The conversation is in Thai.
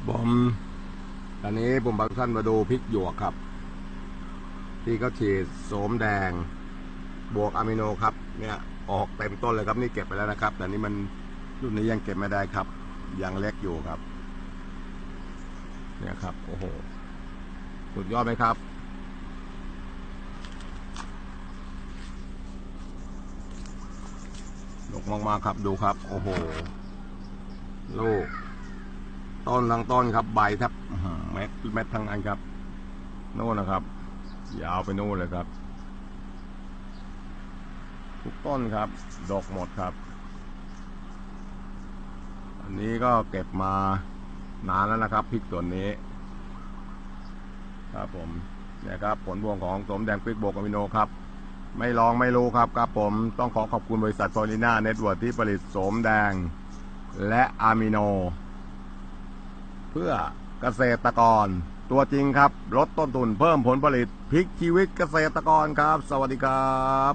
ครับผมตอนนี้ผมพาทุกท่านมาดูพริกหยวกครับ ที่เขาฉีดโสมแดง บวกอะมิโนครับ เนี่ยออกเต็มต้นเลยครับนี่เก็บไปแล้วนะครับ แต่นี่มันรุ่นนี้ยังเก็บไม่ได้ครับ ยังเล็กอยู่ครับ เนี่ยครับโอ้โหสุดยอดไหมครับลกมากๆครับดูครับ โอ้โห ลูก ต้นทั้งต้นครับใบแทบอื้อหือเม็ดเม็ดทั้งอันครับโน่นนะครับยาวไปโน่นเลยครับ ทุกต้นครับ ดอกหมดครับ อันนี้ก็เก็บมานานแล้วนะครับพริกส่วนนี้ ครับผมเนี่ยครับ ผลพวงของสมแดงพริกโบกอะมิโนครับ ไม่ลองไม่รู้ครับครับผมต้องขอขอบคุณบริษัทฟอริน่าเน็ตเวิร์ที่ผลิตโสมแดงและอะมิโน เพื่อเกษตรกร ตัวจริงครับ ลดต้นทุนเพิ่มผลผลิตพลิกชีวิตเกษตรกรครับ สวัสดีครับ